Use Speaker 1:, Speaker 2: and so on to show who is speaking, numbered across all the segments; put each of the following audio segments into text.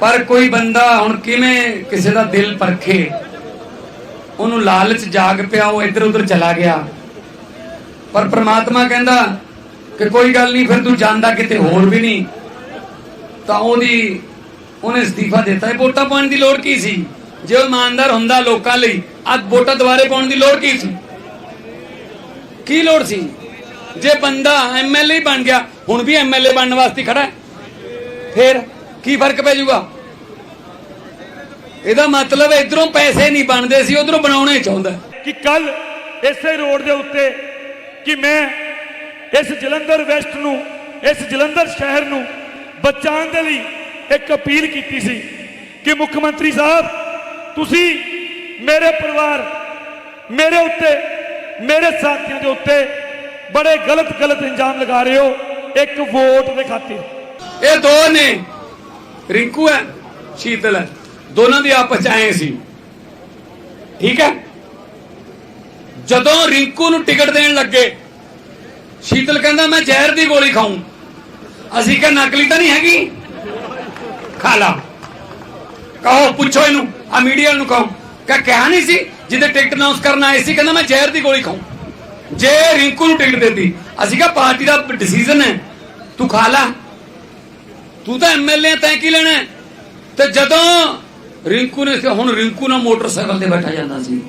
Speaker 1: ਪਰ ਕੋਈ ਬੰਦਾ ਹੁਣ ਕਿਵੇਂ ਕਿਸੇ ਦਾ ਦਿਲ ਪਰਖੇ? ਉਹਨੂੰ ਲਾਲਚ ਜਾਗ ਪਿਆ, ਉਹ ਇੱਧਰ ਉੱਧਰ ਚਲਾ ਗਿਆ। ਪਰ ਪ੍ਰਮਾਤਮਾ ਕਹਿੰਦਾ ਕਿ ਕੋਈ ਗੱਲ ਨਹੀਂ, ਫਿਰ ਤੂੰ ਜਾਂਦਾ ਕਿਤੇ ਹੋਰ ਵੀ ਨਹੀਂ। ਤਾਂ ਉਹਦੀ, ਉਹਨੇ ਅਸਤੀਫਾ ਦਿੱਤਾ। ਇਹ ਵੋਟਾਂ ਪਾਉਣ ਦੀ ਲੋੜ ਕੀ ਸੀ? ਜੇ ਉਹ ਇਮਾਨਦਾਰ ਹੁੰਦਾ ਲੋਕਾਂ ਲਈ, ਅੱਜ ਵੋਟਾਂ ਦੁਬਾਰੇ ਪਾਉਣ ਦੀ ਲੋੜ ਕੀ ਸੀ? ਕੀ ਲੋੜ ਸੀ? ਜੇ ਬੰਦਾ ਐਮਐਲਏ ਬਣ ਗਿਆ, ਹੁਣ ਵੀ ਐਮਐਲਏ ਬਣਨ ਵਾਸਤੇ ਖੜਾ ਹੈ। ਫਿਰ ਕੀ ਫ਼ਰਕ ਪੈ ਜਾਊਗਾ? ਇਹਦਾ ਮਤਲਬ ਇਧਰੋਂ ਪੈਸੇ ਨਹੀਂ ਬਣਦੇ ਸੀ ਉਧਰੋਂ ਬਣਾਉਣੇ ਚਾਹੁੰਦਾ।
Speaker 2: ਕਿ ਕੱਲ ਇਸੇ ਰੋਡ ਦੇ ਉੱਤੇ ਕਿ ਮੈਂ ਇਸ ਜਲੰਧਰ ਵੈਸਟ ਨੂੰ ਇਸ ਜਲੰਧਰ ਸ਼ਹਿਰ ਨੂੰ ਬਚਾਉਣ ਦੇ ਲਈ ਇੱਕ ਅਪੀਲ ਕੀਤੀ ਸੀ ਕਿ ਮੁੱਖ ਮੰਤਰੀ ਸਾਹਿਬ ਤੁਸੀਂ ਮੇਰੇ ਪਰਿਵਾਰ ਮੇਰੇ ਉੱਤੇ ਮੇਰੇ ਸਾਥੀਆਂ ਦੇ ਉੱਤੇ ਬੜੇ ਗਲਤ ਗਲਤ ਇੰਜਾਮ ਲਗਾ ਰਹੇ ਹੋ ਇੱਕ ਵੋਟ ਦੇ ਖਾਤਰ।
Speaker 1: ਇਹ ਦੋ ਨੇ। ਰਿੰਕੂ ਹੈ, ਸ਼ੀਤਲ ਹੈ। ਦੋਨਾਂ ਦੇ ਆਪਸ ਚ ਆਏ ਸੀ। ਠੀਕ ਹੈ? ਜਦੋਂ ਰਿੰਕੂ ਨੂੰ ਟਿਕਟ ਦੇਣ ਲੱਗੇ, ਸ਼ੀਤਲ ਕਹਿੰਦਾ, ਮੈਂ ਜ਼ਹਿਰ ਦੀ ਗੋਲੀ ਖਾਉਂ ਅਸੀਂ ਕਿਹਾ, ਨਕਲੀ ਤਾਂ ਨਹੀਂ ਹੈਗੀ? ਖਾ ਲਾ। ਕਹੋ, ਪੁੱਛੋ ਇਹਨੂੰ, ਆ ਮੀਡੀਆ ਨੂੰ ਕਹੋ। ਕਹ ਕਿਹਾ ਨਹੀਂ ਸੀ? ਜਿਹਦੇ ਟਿਕਟ ਅਨਾਉਂਸ ਕਰਨ ਆਏ ਸੀ, ਕਹਿੰਦਾ, ਮੈਂ ਜ਼ਹਿਰ ਦੀ ਗੋਲੀ ਖਾਉਂ ਜੇ ਰਿੰਕੂ ਨੂੰ ਟਿਕਟ ਦਿੱਤੀ, ਅਸੀਂ ਕਿਹਾ, ਪਾਰਟੀ ਦਾ ਡਿਸੀਜਨ ਹੈ। ਤੂੰ ਖਾ ਲਾ। ਤੂੰ ਤਾਂ ਐਮਐਲਏ ਤੈਂ ਕੀ ਲੈਣਾ ਤੇ ਜਦੋਂ ਰਿੰਕੂ ਨੇ ਹੁਣ ਰਿੰਕੂ ਨਾਲ ਮੋਟਰਸਾਈਕਲ ਤੇ ਬੈਠਾ ਜਾਂਦਾ ਸੀ।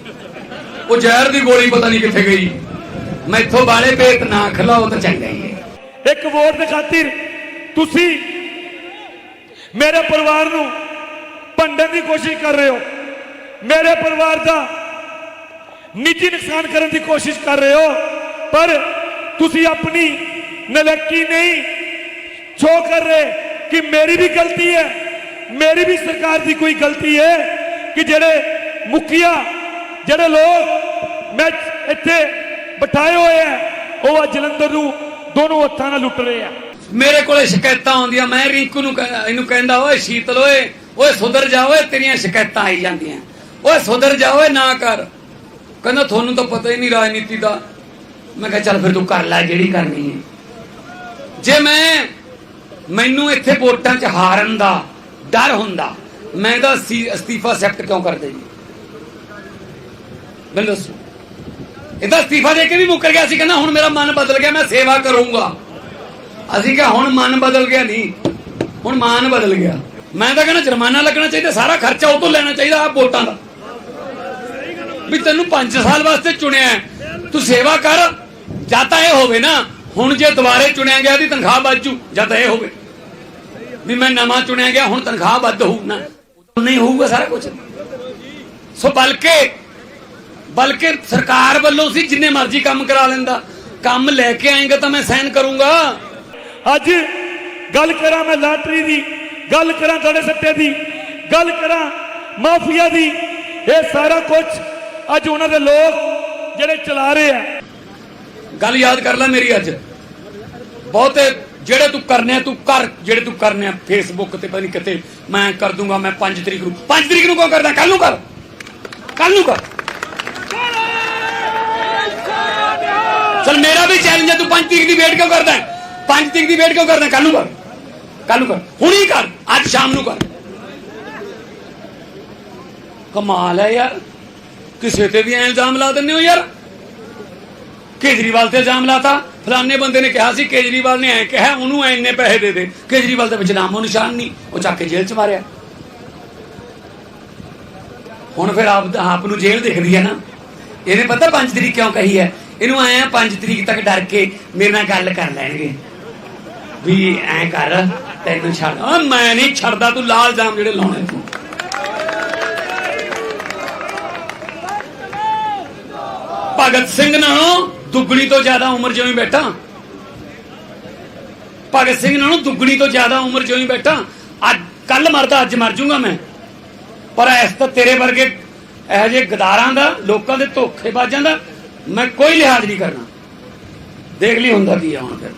Speaker 1: ਉਹ ਜ਼ਹਿਰ ਦੀ ਗੋਲੀ ਪਤਾ ਨਹੀਂ ਕਿੱਥੇ ਗਈ। ਮੈਥੋਂ ਬਾਲੇ ਪੇਟ ਨਾ ਖਲਾਓ ਤਾਂ ਚੰਗਾ ਹੀ ਹੈ।
Speaker 2: ਇੱਕ ਵੋਟ ਦੇ ਖਾਤਰ ਤੁਸੀਂ ਮੇਰੇ ਪਰਿਵਾਰ ਨੂੰ ਭੰਡਣ ਦੀ ਕੋਸ਼ਿਸ਼ ਕਰ ਰਹੇ ਹੋ। ਮੇਰੇ ਪਰਿਵਾਰ ਦਾ ਨਿੱਜੀ ਨੁਕਸਾਨ ਕਰਨ ਦੀ ਕੋਸ਼ਿਸ਼ ਕਰ ਰਹੇ ਹੋ। ਪਰ ਤੁਸੀਂ ਆਪਣੀ ਨਲਕੀ ਨਹੀਂ ਛੋ ਕਰ ਰਹੇ ਕਿ ਮੇਰੀ ਵੀ ਗਲਤੀ ਹੈ। ਮੇਰੀ ਵੀ ਸਰਕਾਰ ਦੀ ਕੋਈ ਗਲਤੀ ਹੈ ਕਿ ਜਿਹੜੇ ਮੁਖੀਆ, ਜਿਹੜੇ ਲੋਕ ਮੈਂ ਇੱਥੇ ਬਿਠਾਏ ਹੋਏ ਆ, ਉਹ ਅੱਜ ਜਲੰਧਰ ਨੂੰ ਦੋਨੋਂ ਹੱਥਾਂ ਨਾਲ ਲੁੱਟ ਰਹੇ ਆ।
Speaker 1: ਮੇਰੇ ਕੋਲੇ ਸ਼ਿਕਾਇਤਾਂ ਆਉਂਦੀਆਂ, ਮੈਂ ਰਿੰਕੂ ਨੂੰ ਇਹਨੂੰ ਕਹਿੰਦਾ, ਓਏ ਸ਼ੀਤਲ, ਓਏ ਓਏ ਸੁਧਰ ਜਾ, ਓਏ, ਤੇਰੀਆਂ ਸ਼ਿਕਾਇਤਾਂ ਆਈ ਜਾਂਦੀਆਂ। ਓਏ ਸੁਧਰ ਜਾ, ਓਏ ਨਾ ਕਰ। ਕਹਿੰਦਾ, ਤੁਹਾਨੂੰ ਤਾਂ ਪਤਾ ਹੀ ਨਹੀਂ ਰਾਜਨੀਤੀ ਦਾ। ਮੈਂ ਕਿਹਾ, ਚੱਲ ਫਿਰ ਤੂੰ ਕਰ ਲੈ ਜਿਹੜੀ ਕਰਨੀ ਹੈ। ਜੇ ਮੈਂ ਮੈਨੂੰ ਇੱਥੇ ਵੋਟਾਂ 'ਚ ਹਾਰਨ ਦਾ ਡਰ ਹੁੰਦਾ। ਮੈਂ ਇਹਦਾ ਅਸਤੀ- ਅਸਤੀਫਾ ਐਕਸੈਪਟ ਕਿਉਂ ਕਰਦੇ ਜੀ? ਮੈਨੂੰ ਦੱਸੋ। ਇਹਦਾ ਅਸਤੀਫਾ ਦੇ ਕੇ ਵੀ ਮੁੱਕਰ ਗਿਆ ਸੀ, ਕਹਿੰਦਾ ਹੁਣ ਮੇਰਾ ਮਨ ਬਦਲ ਗਿਆ, ਮੈਂ ਸੇਵਾ ਕਰੂੰਗਾ। ਅਸੀਂ ਕਿਹਾ ਹੁਣ ਮਨ ਬਦਲ ਗਿਆ ਨਹੀਂ, ਹੁਣ ਮਾਨ ਬਦਲ ਗਿਆ। ਮੈਂ ਤਾਂ ਕਹਿੰਦਾ ਜੁਰਮਾਨਾ ਲੱਗਣਾ ਚਾਹੀਦਾ, ਸਾਰਾ ਖਰਚਾ ਉਹ ਤੋਂ ਲੈਣਾ ਚਾਹੀਦਾ ਆ ਵੋਟਾਂ ਦਾ। ਵੀ ਤੈਨੂੰ 5 ਸਾਲ ਵਾਸਤੇ ਚੁਣਿਆ ਤੂੰ ਸੇਵਾ ਕਰ, ਜਾਂ ਤਾਂ ਇਹ ਹੋਵੇ ਨਾ, ਹੁਣ ਜੇ ਦੁਬਾਰੇ ਚੁਣਿਆ ਗਿਆ ਦੀ ਤਨਖਾਹ ਬਾਜੂ ਜਾਂ ਤਾਂ ਇਹ ਹੋਵੇ। ਵੀ ਮੈਂ ਨਵਾਂ ਚੁਣਿਆ ਗਿਆ ਹੁਣ ਤਨਖਾਹ ਵੱਧ ਹੋਊ ਨਾ। ਨਹੀਂ ਹੋਊਗਾ ਸਾਰਾ ਕੁਝ ਸੋ ਬਲਕਿ ਬਲਕਿ ਸਰਕਾਰ ਵੱਲੋਂ ਸੀ ਜਿੰਨੇ ਮਰਜ਼ੀ ਕੰਮ ਕਰਾ ਲੈਂਦਾ। ਕੰਮ ਲੈ ਕੇ ਆਏਗਾ ਤਾਂ ਮੈਂ ਸਾਈਨ ਕਰੂੰਗਾ।
Speaker 2: ਅੱਜ ਗੱਲ ਕਰਾਂ ਮੈਂ ਲਾਟਰੀ ਦੀ ਗੱਲ ਕਰਾਂ ਤੁਹਾਡੇ ਸੱਟੇ ਦੀ ਗੱਲ ਕਰਾਂ ਮਾਫੀਆ ਦੀ ਇਹ ਸਾਰਾ ਕੁਝ ਅੱਜ ਉਹਨਾਂ ਦੇ ਲੋਕ ਜਿਹੜੇ ਚਲਾ ਰਹੇ ਆ।
Speaker 1: ਗੱਲ ਯਾਦ ਕਰ ਲੈ ਮੇਰੀ ਅੱਜ। ਬਹੁਤੇ ਜਿਹੜੇ ਤੂੰ ਕਰਨੇ ਆ, ਤੂੰ ਕਰ। ਜਿਹੜੇ ਤੂੰ ਕਰਨੇ ਆ ਫੇਸਬੁੱਕ ਤੇ ਪਤਾ ਨਹੀਂ ਕਿਤੇ ਮੈਂ ਕਰ ਦੂੰਗਾ, ਮੈਂ 5 ਤਰੀਕ ਨੂੰ। 5 ਤਰੀਕ ਨੂੰ ਕਿਉਂ ਕਰਦਾ? ਕੱਲ ਨੂੰ ਕਰ। ਕੱਲ ਨੂੰ ਕਰ। ਚਲ ਮੇਰਾ ਵੀ ਚੈਲੰਜ ਹੈ ਤੂੰ 5 ਤਰੀਕ ਦੀ ਵੇਟ ਕਿਉਂ ਕਰਦਾ 5 ਤਰੀਕ ਦੀ ਵੇਟ ਕਿਉਂ ਕਰਦਾ ਕੱਲ ਨੂੰ ਕਰ। ਕੱਲ ਨੂੰ ਕਰ। ਹੁਣੀ ਕਰ। ਅੱਜ ਸ਼ਾਮ ਨੂੰ ਕਰ। ਕਮਾਲ ਹੈ ਯਾਰ। ਕਿਸੇ ਤੇ ਵੀ ਐਂ ਇਲਜ਼ਾਮ ਲਾ ਦਿੰਦੇ ਹੋ ਯਾਰ। ਕੇਜਰੀਵਾਲ ਤੇ ਇਲਜ਼ਾਮ ਲਾਤਾ। ਫਲਾਣੇ ਬੰਦੇ ਨੇ ਕਿਹਾ ਸੀ, ਕੇਜਰੀਵਾਲ ਨੇ ਐ ਕਿਹਾ, ਉਹਨੂੰ ਐਨੇ ਪੈਸੇ ਦੇ ਦੇ। ਕੇਜਰੀਵਾਲ ਦੇ ਵਿੱਚ ਨਾਮੋ ਨਿਸ਼ਾਨ ਨਹੀਂ, ਉਹ ਚੱਕ ਕੇ ਜੇਲ੍ਹ ਚ ਮਾਰਿਆ। ਹੁਣ ਫਿਰ ਆਪ ਆਪ ਨੂੰ ਜੇਲ੍ਹ ਦਿਖਦੀ ਹੈ ਨਾ। ਇਹਨੇ ਪਤਾ 5 ਤਰੀਕ ਕਿਉਂ ਕਹੀ ਹੈ? ਇਹਨੂੰ ਆਇਆ 5 ਤਰੀਕ ਤੱਕ ਡਰ ਕੇ ਮੇਰੇ ਨਾਲ ਗੱਲ ਕਰ ਲੈਣਗੇ। ਵੀ ਐ ਕਰ, ਤੈਨੂੰ ਛੱਡ ਆ ਮੈਂ ਨਹੀਂ ਛੱਡਦਾ, ਤੂੰ ਲਾਲ ਜਾਮ ਜਿਹੜੇ ਲਾਉਣੇ ਤੂੰ ਭਗਤ ਸਿੰਘ ਨਾਲੋਂ ਦੁੱਗਣੀ ਤੋਂ ਜ਼ਿਆਦਾ ਉਮਰ ਜਿਉਂ ਬੈਠਾ। ਭਗਤ ਸਿੰਘ ਨਾਲੋਂ ਦੁੱਗਣੀ ਤੋਂ ਜ਼ਿਆਦਾ ਉਮਰ ਜਿਉਂ ਬੈਠਾ। ਅੱਜ ਕੱਲ ਮਰਦਾ, ਅੱਜ ਮਰ ਜੂਗਾ ਮੈਂ। ਪਰ ਇਸ ਤਾਂ ਤੇਰੇ ਵਰਗੇ ਇਹੋ ਜਿਹੇ ਗਦਾਰਾਂ ਦਾ, ਲੋਕਾਂ ਦੇ ਧੋਖੇਬਾਜ਼ਾਂ ਦਾ ਮੈਂ ਕੋਈ ਲਿਹਾਜ਼ ਨਹੀਂ ਕਰਨਾ। ਦੇਖ ਲਈ ਹੁੰਦਾ ਕੀ ਆ ਹੁਣ ਫਿਰ।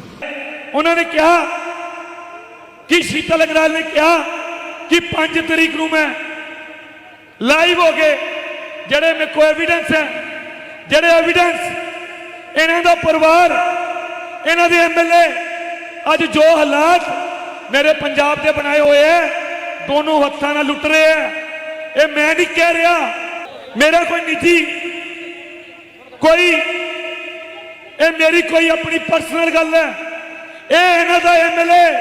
Speaker 2: ਉਹਨਾਂ ਨੇ ਕਿਹਾ ਕਿ ਸ਼ੀਤਲ ਅਗਰਾਲ ਨੇ ਕਿਹਾ ਕਿ 5 ਤਰੀਕ ਨੂੰ ਮੈਂ ਲਾਈਵ ਹੋ ਕੇ ਜਿਹੜੇ ਮੇਰੇ ਕੋਲ ਐਵੀਡੈਂਸ ਹੈ, ਜਿਹੜੇ ਐਵੀਡੈਂਸ ਇਹਨਾਂ ਦਾ ਪਰਿਵਾਰ, ਇਹਨਾਂ ਦੇ ਐਮਐਲਏ ਅੱਜ ਜੋ ਹਾਲਾਤ ਮੇਰੇ ਪੰਜਾਬ ਦੇ ਬਣਾਏ ਹੋਏ ਹੈ ਦੋਨੋਂ ਹੱਥਾਂ ਨਾਲ ਲੁੱਟ ਰਹੇ ਆ ਇਹ ਮੈਂ ਨਹੀਂ ਕਹਿ ਰਿਹਾ, ਮੇਰਾ ਕੋਈ ਨਿੱਜੀ ਕੋਈ, ਇਹ ਮੇਰੀ ਕੋਈ ਆਪਣੀ ਪਰਸਨਲ ਗੱਲ ਹੈ ਇਹ ਇਹਨਾਂ ਦਾ ਐਮਐਲਏ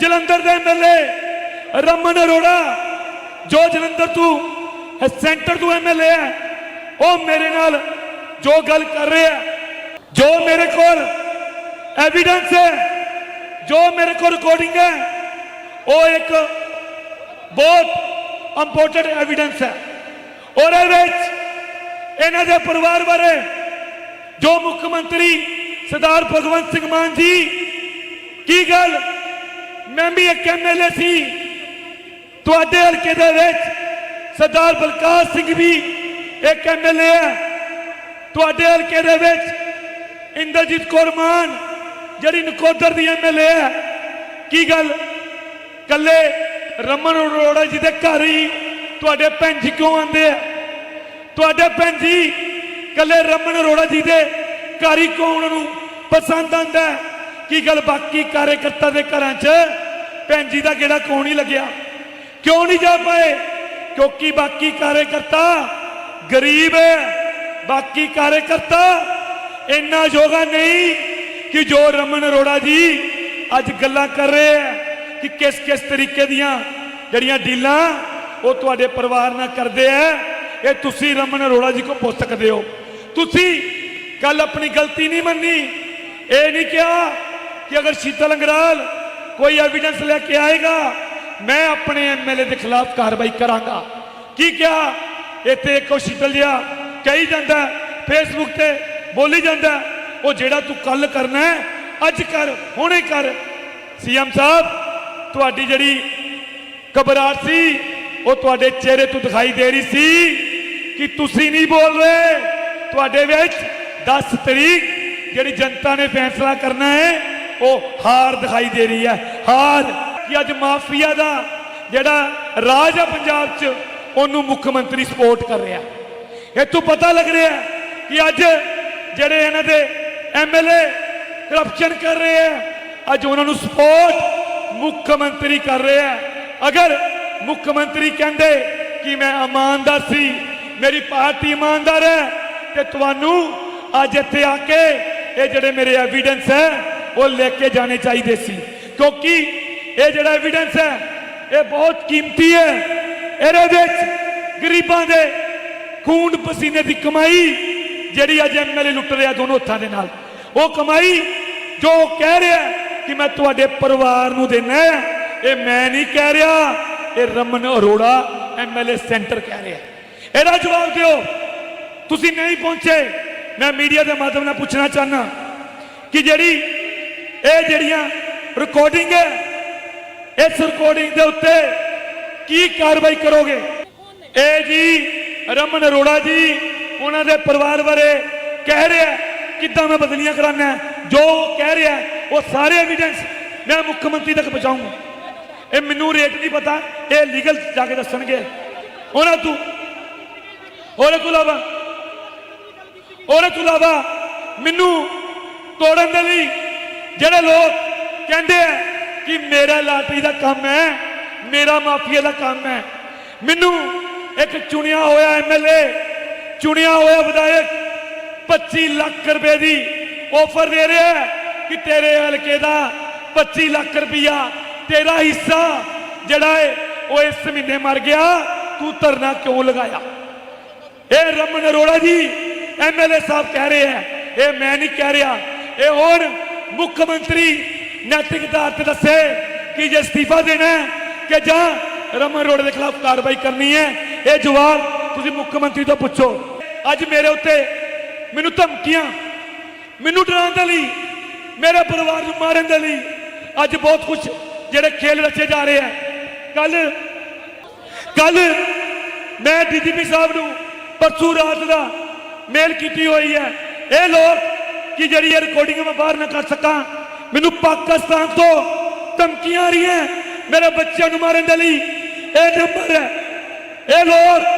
Speaker 2: ਜਲੰਧਰ ਦਾ ਐਮਐਲਏ ਰਮਨ ਅਰੋੜਾ, ਜੋ ਜਲੰਧਰ ਤੋਂ ਸੈਂਟਰ ਤੋਂ ਐਮਐਲਏ ਹੈ ਉਹ ਮੇਰੇ ਨਾਲ ਜੋ ਗੱਲ ਕਰ ਰਿਹਾ ਹੈ, ਜੋ ਮੇਰੇ ਕੋਲ ਐਵੀਡੈਂਸ ਹੈ ਜੋ ਮੇਰੇ ਕੋਲ ਰਿਕਾਰਡਿੰਗ ਹੈ ਉਹ ਇੱਕ ਬਹੁਤ ਇੰਪੋਰਟੈਂਟ ਐਵੀਡੈਂਸ ਹੈ ਔਰ ਇਹ ਵਿੱਚ ਇਹਨਾਂ ਦੇ ਪਰਿਵਾਰ ਬਾਰੇ ਜੋ ਮੁੱਖ ਮੰਤਰੀ ਸਰਦਾਰ ਭਗਵੰਤ ਸਿੰਘ ਮਾਨ ਜੀ ਕੀ ਗੱਲ ਮੈਂ ਵੀ ਇੱਕ ਐਮਐਲਏ ਸੀ ਤੁਹਾਡੇ ਹਲਕੇ ਦੇ ਵਿੱਚ ਸਰਦਾਰ ਬਲਕਾਰ ਸਿੰਘ ਵੀ ਇੱਕ ਐਮਐਲਏ ਹੈ ਤੁਹਾਡੇ ਹਲਕੇ ਦੇ ਵਿੱਚ ਇੰਦਰਜੀਤ ਕੌਰ ਮਾਨ, ਜਿਹੜੀ ਨਕੋਦਰ ਦੀ ਐਮਐਲਏ ਹੈ। ਕੀ ਗੱਲ? ਕੱਲੇ ਰਮਨ ਅਰੋੜਾ ਜੀ ਦੇ ਘਰ ਹੀ ਤੁਹਾਡੇ ਭੈਣ ਜੀ ਕਿਉਂ ਆਉਂਦੇ ਆ? ਤੁਹਾਡੇ ਭੈਣ ਜੀ ਕੱਲੇ ਰਮਨ ਅਰੋੜਾ ਜੀ ਦੇ ਘਰ ਹੀ ਕਿਉਂ ਉਹਨਾਂ ਨੂੰ ਪਸੰਦ ਆਂਦਾ ਕੀ ਗੱਲ ਬਾਕੀ ਕਾਰਜਕਰਤਾ ਦੇ ਘਰਾਂ 'ਚ ਭੈਣ ਜੀ ਦਾ ਗੇੜਾ ਕੌਣ ਹੀ ਲੱਗਿਆ? ਕਿਉਂ ਨਹੀਂ ਜਾ ਪਾਏ? ਕਿਉਂਕਿ ਬਾਕੀ ਕਾਰਜਕਰਤਾ ਗਰੀਬ ਹੈ। ਬਾਕੀ ਕਾਰਜਕਰਤਾ ਇੰਨਾ ਯੋਗਾ ਨਹੀਂ ਕਿ ਜੋ ਰਮਨ ਅਰੋੜਾ ਜੀ ਅੱਜ ਗੱਲਾਂ ਕਰ ਰਹੇ ਆ ਕਿ ਕਿਸ ਕਿਸ ਤਰੀਕੇ ਦੀਆਂ ਜਿਹੜੀਆਂ ਡੀਲਾਂ ਉਹ ਤੁਹਾਡੇ ਪਰਿਵਾਰ ਨਾਲ ਕਰਦੇ ਆ, ਇਹ ਤੁਸੀਂ ਰਮਨ ਅਰੋੜਾ ਜੀ ਕੋ ਪੁੱਛ ਸਕਦੇ ਹੋ। ਤੁਸੀਂ ਕੱਲ ਆਪਣੀ ਗਲਤੀ ਨਹੀਂ ਮੰਨੀ। ਇਹ ਨਹੀਂ ਕਿਹਾ ਕਿ ਅਗਰ ਸ਼ੀਤਲ ਅੰਗਰਾਲ ਕੋਈ ਐਵੀਡੈਂਸ ਲੈ ਕੇ ਆਏਗਾ, ਮੈਂ ਆਪਣੇ ਐਮਐਲਏ ਦੇ ਖਿਲਾਫ ਕਾਰਵਾਈ ਕਰਾਂਗਾ। ਕੀ ਕਿਹਾ? ਇੱਥੇ ਇੱਕੋ ਸ਼ੀਤਲ ਜਿਹਾ ਕਹੀ ਜਾਂਦਾ ਫੇਸਬੁੱਕ ਤੇ ਬੋਲੀ ਜਾਂਦਾ ਉਹ ਜਿਹੜਾ ਤੂੰ ਕੱਲ ਕਰਨਾ ਹੈ, ਅੱਜ ਕਰ, ਹੁਣੇ ਕਰ। ਸੀਐਮ ਸਾਹਿਬ, ਤੁਹਾਡੀ ਜਿਹੜੀ ਘਬਰਾਹਟ ਸੀ, ਉਹ ਤੁਹਾਡੇ ਚਿਹਰੇ ਤੋਂ ਦਿਖਾਈ ਦੇ ਰਹੀ ਸੀ ਕਿ ਤੁਸੀਂ ਨਹੀਂ ਬੋਲ ਰਹੇ। ਤੁਹਾਡੇ ਵਿੱਚ 10 ਤਰੀਕ ਜਿਹੜੀ ਜਨਤਾ ਨੇ ਫੈਸਲਾ ਕਰਨਾ ਹੈ, ਉਹ ਹਾਰ ਦਿਖਾਈ ਦੇ ਰਹੀ ਹੈ। ਹਾਰ ਕਿ ਅੱਜ ਮਾਫੀਆ ਦਾ ਜਿਹੜਾ ਰਾਜ ਹੈ ਪੰਜਾਬ 'ਚ, ਉਹਨੂੰ ਮੁੱਖ ਮੰਤਰੀ ਸਪੋਰਟ ਕਰ ਰਿਹਾ। ਇਹ ਤੋਂ ਪਤਾ ਲੱਗ ਰਿਹਾ ਕਿ ਅੱਜ ਜਿਹੜੇ ਇਹਨਾਂ ਦੇ ਐਮਐਲਏ ਕਰਪਸ਼ਨ ਕਰ ਰਹੇ ਆ, ਅੱਜ ਉਹਨਾਂ ਨੂੰ ਸਪੋਰਟ ਮੁੱਖ ਮੰਤਰੀ ਕਰ ਰਿਹਾ ਹੈ ਅਗਰ ਮੁੱਖ ਮੰਤਰੀ ਕਹਿੰਦੇ ਕਿ ਮੈਂ ਇਮਾਨਦਾਰ ਸੀ, ਮੇਰੀ ਪਾਰਟੀ ਇਮਾਨਦਾਰ ਹੈ, ਤੇ ਤੁਹਾਨੂੰ ਅੱਜ ਇੱਥੇ ਆ ਕੇ ਇਹ ਜਿਹੜੇ ਮੇਰੇ ਐਵੀਡੈਂਸ ਹੈ, ਉਹ ਲੈ ਕੇ ਜਾਣੇ ਚਾਹੀਦੇ ਸੀ। ਕਿਉਂਕਿ ਇਹ ਜਿਹੜਾ ਐਵੀਡੈਂਸ ਹੈ, ਇਹ ਬਹੁਤ ਕੀਮਤੀ ਹੈ। ਇਹਦੇ ਵਿੱਚ ਗਰੀਬਾਂ ਦੇ ਖੂਨ ਪਸੀਨੇ ਦੀ ਕਮਾਈ ਜਿਹੜੀ ਅੱਜ ਐਮਐਲਏ ਲੁੱਟ ਰਿਹਾ ਦੋਨੋਂ ਹੱਥਾਂ ਦੇ ਨਾਲ। ਉਹ ਕਮਾਈ ਜੋ ਉਹ ਕਹਿ ਰਿਹਾ ਕਿ ਮੈਂ ਤੁਹਾਡੇ ਪਰਿਵਾਰ ਨੂੰ ਦੇਣਾ ਇਹ ਮੈਂ ਨਹੀਂ ਕਹਿ ਰਿਹਾ, ਇਹ ਰਮਨ ਅਰੋੜਾ ਐਮਐਲਏ ਸੈਂਟਰ ਕਹਿ ਰਿਹਾ ਇਹਦਾ ਜਵਾਬ ਦਿਓ। ਤੁਸੀਂ ਨਹੀਂ ਪਹੁੰਚੇ। ਮੈਂ ਮੀਡੀਆ ਦੇ ਮਾਧਿਅਮ ਨਾਲ ਪੁੱਛਣਾ ਚਾਹਨਾ ਕਿ ਜਿਹੜੀ ਇਹ ਜਿਹੜੀਆਂ ਰਿਕਾਰਡਿੰਗ ਹੈ, ਇਸ ਰਿਕਾਰਡਿੰਗ ਦੇ ਉੱਤੇ ਕੀ ਕਾਰਵਾਈ ਕਰੋਗੇ? ਇਹ ਜੀ ਰਮਨ ਅਰੋੜਾ ਜੀ ਉਹਨਾਂ ਦੇ ਪਰਿਵਾਰ ਬਾਰੇ ਕਹਿ ਰਿਹਾ ਕਿੱਦਾਂ ਮੈਂ ਬਦਲੀਆਂ ਕਰਾਨਾ ਜੋ ਕਹਿ ਰਿਹਾ ਉਹ ਸਾਰੇ ਐਵੀਡੈਂਸ ਮੈਂ ਮੁੱਖ ਮੰਤਰੀ ਤੱਕ ਪਹੁੰਚਾਊਂਗਾ। ਇਹ ਮੈਨੂੰ ਰੇਟ ਨਹੀਂ ਪਤਾ, ਇਹ ਲੀਗਲ ਜਾ ਕੇ ਦੱਸਣਗੇ। ਉਹਨਾਂ ਤੋਂ ਉਹਦੇ ਤੋਂ ਇਲਾਵਾ ਉਹਦੇ ਤੋਂ ਇਲਾਵਾ ਮੈਨੂੰ ਤੋੜਨ ਦੇ ਲਈ ਜਿਹੜੇ ਲੋਕ ਕਹਿੰਦੇ ਆ ਕਿ ਮੇਰਾ ਲਾਟਰੀ ਦਾ ਕੰਮ ਹੈ, ਮੇਰਾ ਮਾਫੀਆ ਦਾ ਕੰਮ ਹੈ। ਮੈਨੂੰ ਇੱਕ ਚੁਣਿਆ ਹੋਇਆ ਐਮਐਲਏ ਚੁਣਿਆ ਹੋਇਆ ਵਿਧਾਇਕ 25 ਲੱਖ ਰੁਪਏ ਦੀ ਆਫਰ ਦੇ ਰਿਹਾ ਹੈ ਕਿ ਤੇਰੇ ਹਲਕੇ ਦਾ 25 ਲੱਖ ਰੁਪਇਆ ਤੇਰਾ ਹਿੱਸਾ ਜਿਹੜਾ ਹੈ ਉਹ ਇਸ ਮਹੀਨੇ ਮਰ ਗਿਆ। ਤੂੰ ਧਰਨਾ ਕਿਉਂ ਲਗਾਇਆ? ਇਹ ਰਮਨ ਅਰੋੜਾ ਜੀ ਐਮਐਲਏ ਸਾਹਿਬ ਕਹਿ ਰਹੇ ਆ ਇਹ ਮੈਂ ਨਹੀਂ ਕਹਿ ਰਿਹਾ। ਇਹ ਹੁਣ ਮੁੱਖ ਮੰਤਰੀ ਨੈਤਿਕ ਆਧਾਰ ਤੇ ਦੱਸੇ ਕਿ ਜੇ ਅਸਤੀਫਾ ਦੇਣਾ ਹੈ ਕਿ ਜਾਂ ਰਮਨ ਅਰੋੜਾ ਦੇ ਖਿਲਾਫ ਕਾਰਵਾਈ ਕਰਨੀ ਹੈ। ਇਹ ਜਵਾਬ ਤੁਸੀਂ ਮੁੱਖ ਮੰਤਰੀ ਤੋਂ ਪੁੱਛੋ ਅੱਜ ਮੇਰੇ ਉੱਤੇ ਮੈਨੂੰ ਧਮਕੀਆਂ ਮੈਨੂੰ ਡਰਾਉਣ ਦੇ ਲਈ ਮੇਰੇ ਪਰਿਵਾਰ ਨੂੰ ਮਾਰਨ ਦੇ ਲਈ ਅੱਜ ਬਹੁਤ ਕੁਝ ਜਿਹੜੇ ਖੇਲ ਰਚੇ ਜਾ ਰਹੇ ਆ ਕੱਲ ਕੱਲ ਮੈਂ ਡੀਜੀਪੀ ਸਾਹਿਬ ਨੂੰ ਪਰਸੋਂ ਰਾਤ ਦਾ ਮੇਲ ਕੀਤੀ ਹੋਈ ਹੈ ਇਹ ਲੋਕ ਕਿ ਜਿਹੜੀ ਇਹ ਰਿਕਾਰਡਿੰਗ ਮੈਂ ਬਾਹਰ ਨਾ ਕਰ ਸਕਾਂ ਮੈਨੂੰ ਪਾਕਿਸਤਾਨ ਤੋਂ ਧਮਕੀਆਂ ਆ ਰਹੀਆਂ ਮੇਰੇ ਬੱਚਿਆਂ ਨੂੰ ਮਾਰਨ ਦੇ ਲਈ ਇਹ ਨੰਬਰ ਹੈ ਇਹ ਲੋਕ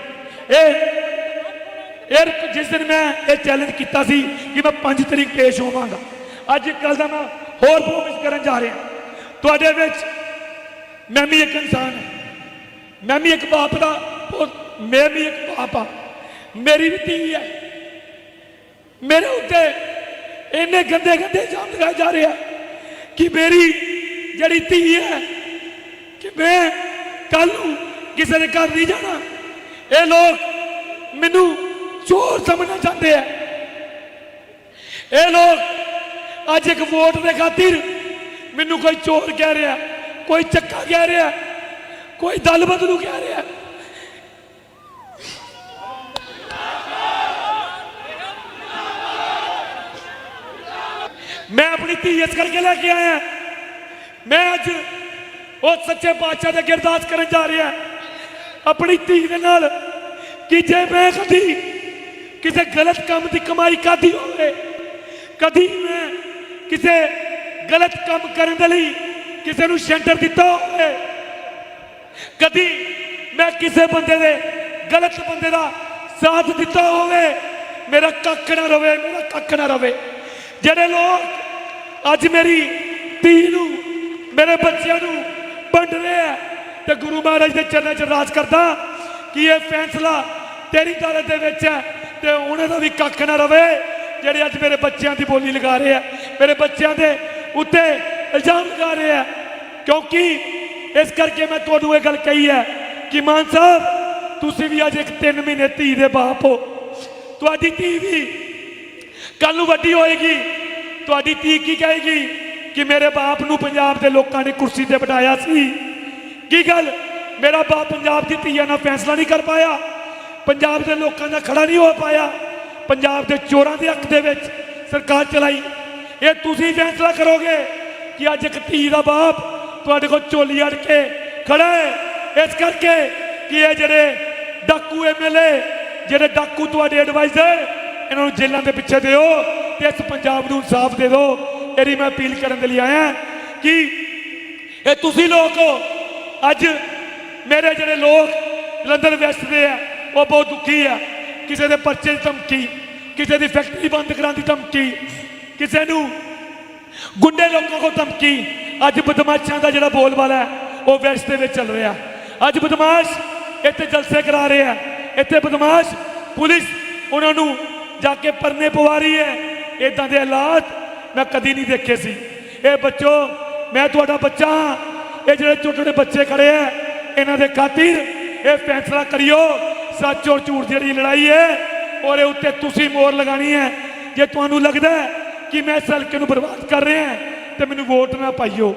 Speaker 2: ਇਹ ਇਹ ਜਿਸ ਦਿਨ ਮੈਂ ਇਹ ਚੈਲੰਜ ਕੀਤਾ ਸੀ ਕਿ ਮੈਂ 5 ਤਰੀਕ ਪੇਸ਼ ਹੋਵਾਂਗਾ। ਅੱਜ ਕੱਲ ਦਾ ਮੈਂ ਹੋਰ ਪ੍ਰੋਮਿਸ ਕਰਨ ਜਾ ਰਿਹਾ। ਤੁਹਾਡੇ ਵਿੱਚ ਮੈਂ ਵੀ ਇੱਕ ਇਨਸਾਨ ਹਾਂ। ਮੈਂ ਵੀ ਇੱਕ ਬਾਪ ਦਾ ਮੈਂ ਵੀ ਇੱਕ ਬਾਪ ਆ ਮੇਰੀ ਵੀ ਧੀ ਹੈ। ਮੇਰੇ ਉੱਤੇ ਇੰਨੇ ਗੰਦੇ ਗੰਦੇ ਇਲਜ਼ਾਮ ਲਗਾਏ ਜਾ ਰਿਹਾ ਕਿ ਮੇਰੀ ਜਿਹੜੀ ਧੀ ਹੈ, ਕਿ ਮੈਂ ਕੱਲ ਨੂੰ ਕਿਸੇ ਦੇ ਘਰ ਨਹੀਂ ਜਾਣਾ। ਇਹ ਲੋਕ ਮੈਨੂੰ ਚੋਰ ਸਮਝਣਾ ਚਾਹੁੰਦੇ ਆ। ਇਹ ਲੋਕ ਅੱਜ ਇੱਕ ਵੋਟ ਦੇ ਖਾਤਰ ਮੈਨੂੰ ਕੋਈ ਚੋਰ ਕਹਿ ਰਿਹਾ, ਕੋਈ ਚੱਕਾ ਕਹਿ ਰਿਹਾ, ਕੋਈ ਦਲ ਬਦਲੂ ਕਹਿ ਰਿਹਾ। ਮੈਂ ਆਪਣੀ ਧੀ ਇਸ ਕਰਕੇ ਲੈ ਕੇ ਆਇਆ। ਮੈਂ ਅੱਜ ਉਹ ਸੱਚੇ ਪਾਤਸ਼ਾਹ ਦੇ ਗਿਰਦਾਸ ਕਰਨ ਜਾ ਰਿਹਾ। ਆਪਣੀ ਧੀ ਦੇ ਨਾਲ। ਕਿ ਜੇ ਮੈਂ ਕਦੀ ਕਿਸੇ ਗਲਤ ਕੰਮ ਦੀ ਕਮਾਈ ਕਰਦੀ ਹੋਵੇ, ਕਦੀ ਮੈਂ ਕਿਸੇ ਗਲਤ ਕੰਮ ਕਰਨ ਦੇ ਲਈ ਕਿਸੇ ਨੂੰ ਸ਼ੈਂਟਰ ਦਿੱਤਾ ਹੋਵੇ, ਕਦੀ ਮੈਂ ਕਿਸੇ ਬੰਦੇ ਦੇ ਗਲਤ ਬੰਦੇ ਦਾ ਸਾਥ ਦਿੱਤਾ ਹੋਵੇ, ਮੇਰਾ ਕੱਖ ਨਾ ਰਵੇ, ਮੇਰਾ ਕੱਖ ਨਾ ਰਵੇ। ਜਿਹੜੇ ਲੋਕ ਅੱਜ ਮੇਰੀ ਧੀ ਨੂੰ, ਮੇਰੇ ਬੱਚਿਆਂ ਨੂੰ ਵੰਡ ਰਹੇ ਆ ਤੇ ਗੁਰੂ ਮਹਾਰਾਜ ਦੇ ਚਰਨਾਂ 'ਚ ਰਾਜ ਕਰਦਾ ਕਿ ਇਹ ਫੈਸਲਾ ਤੇਰੀ ਅਦਾਲਤ ਦੇ ਵਿੱਚ ਹੈ ਤੇ ਉਹਨਾਂ ਦਾ ਵੀ ਕੱਖ ਨਾ ਰਵੇ, ਜਿਹੜੇ ਅੱਜ ਮੇਰੇ ਬੱਚਿਆਂ ਦੀ ਬੋਲੀ ਲਗਾ ਰਹੇ ਆ। ਮੇਰੇ ਬੱਚਿਆਂ ਦੇ ਉੱਤੇ ਇਲਜ਼ਾਮ ਲਗਾ ਰਹੇ ਆ। ਕਿਉਂਕਿ ਇਸ ਕਰਕੇ ਮੈਂ ਤੁਹਾਨੂੰ ਇਹ ਗੱਲ ਕਹੀ ਹੈ ਕਿ ਮਾਨ ਸਾਹਿਬ, ਤੁਸੀਂ ਵੀ ਅੱਜ ਇੱਕ 3 ਮਹੀਨੇ ਧੀ ਦੇ ਬਾਪ ਹੋ। ਤੁਹਾਡੀ ਧੀ ਵੀ ਕੱਲ ਨੂੰ ਵੱਡੀ ਹੋਏਗੀ। ਤੁਹਾਡੀ ਧੀ ਕੀ ਕਹੇਗੀ ਕਿ ਮੇਰੇ ਬਾਪ ਨੂੰ ਪੰਜਾਬ ਦੇ ਲੋਕਾਂ ਨੇ ਕੁਰਸੀ ਤੇ ਬਿਠਾਇਆ ਸੀ? ਕੀ ਗੱਲ? ਮੇਰਾ ਬਾਪ ਪੰਜਾਬ ਦੀ ਧੀਆਂ ਨਾਲ ਫੈਸਲਾ ਨਹੀਂ ਕਰ ਪਾਇਆ। ਪੰਜਾਬ ਦੇ ਲੋਕਾਂ ਦਾ ਖੜਾ ਨਹੀਂ ਹੋ ਪਾਇਆ। ਪੰਜਾਬ ਦੇ ਚੋਰਾਂ ਦੇ ਹੱਕ ਦੇ ਵਿੱਚ ਸਰਕਾਰ ਚਲਾਈ। ਇਹ ਤੁਸੀਂ ਫੈਸਲਾ ਕਰੋਗੇ ਕਿ ਅੱਜ ਇੱਕ ਧੀ ਦਾ ਬਾਪ ਤੁਹਾਡੇ ਕੋਲ ਝੋਲੀ ਅੜ ਕੇ ਖੜਾ ਹੈ। ਇਸ ਕਰਕੇ ਕਿ ਇਹ ਜਿਹੜੇ ਡਾਕੂ ਐਮਐਲਏ ਜਿਹੜੇ ਡਾਕੂ ਤੁਹਾਡੇ ਐਡਵਾਈਜ਼ਰ ਇਹਨਾਂ ਨੂੰ ਜੇਲ੍ਹਾਂ ਦੇ ਪਿੱਛੇ ਦਿਓ ਤੇ ਇਸ ਪੰਜਾਬ ਨੂੰ ਇਨਸਾਫ ਦੇ ਦਿਓ। ਇਹਦੀ ਮੈਂ ਅਪੀਲ ਕਰਨ ਦੇ ਲਈ ਆਇਆ ਕਿ ਇਹ ਤੁਸੀਂ ਲੋਕ ਹੋ ਅੱਜ ਮੇਰੇ ਜਿਹੜੇ ਲੋਕ ਜਲੰਧਰ ਵੈਸਟ ਦੇ ਆ, ਉਹ ਬਹੁਤ ਦੁਖੀ ਆ। ਕਿਸੇ ਦੇ ਪਰਚੇ ਦੀ ਧਮਕੀ, ਕਿਸੇ ਦੀ ਫੈਕਟਰੀ ਬੰਦ ਕਰਾਉਣ ਦੀ ਧਮਕੀ, ਕਿਸੇ ਨੂੰ ਗੁੰਡੇ ਲੋਕਾਂ ਕੋਲ ਧਮਕੀ। ਅੱਜ ਬਦਮਾਸ਼ਾਂ ਦਾ ਜਿਹੜਾ ਬੋਲਬਾਲਾ ਹੈ, ਉਹ ਵੈਸਟ ਦੇ ਵਿੱਚ ਚੱਲ ਰਿਹਾ। ਅੱਜ ਬਦਮਾਸ਼ ਇੱਥੇ ਜਲਸੇ ਕਰਾ ਰਹੇ ਆ ਇੱਥੇ ਬਦਮਾਸ਼ ਪੁਲਿਸ ਉਹਨਾਂ ਨੂੰ ਜਾ ਕੇ ਪਰਨੇ ਪਵਾ ਰਹੀ ਹੈ। ਇਦਾਂ ਦੇ ਹਾਲਾਤ ਮੈਂ ਕਦੀ ਨਹੀਂ ਦੇਖੇ ਸੀ। ਇਹ ਬੱਚੋ, ਮੈਂ ਤੁਹਾਡਾ ਬੱਚਾ ਹਾਂ। ਇਹ ਜਿਹੜੇ ਛੋਟੇ ਬੱਚੇ ਖੜੇ ਆ ਇਹਨਾਂ ਦੇ ਖਾਤਰ ਇਹ ਫੈਸਲਾ ਕਰਿਓ। ਸੱਚ ਔਰ ਝੂਠ ਦੀ ਜਿਹੜੀ ਲੜਾਈ ਹੈ ਉਹਦੇ ਉੱਤੇ ਤੁਸੀਂ ਮੋਹਰ ਲਗਾਣੀ ਹੈ ਜੇ ਤੁਹਾਨੂੰ ਲੱਗਦਾ ਕਿ ਮੈਂ ਇਸ ਹਲਕੇ ਨੂੰ ਬਰਬਾਦ ਕਰ ਰਿਹਾ ਤੇ ਮੈਨੂੰ ਵੋਟ ਨਾ ਪਾਈਓ।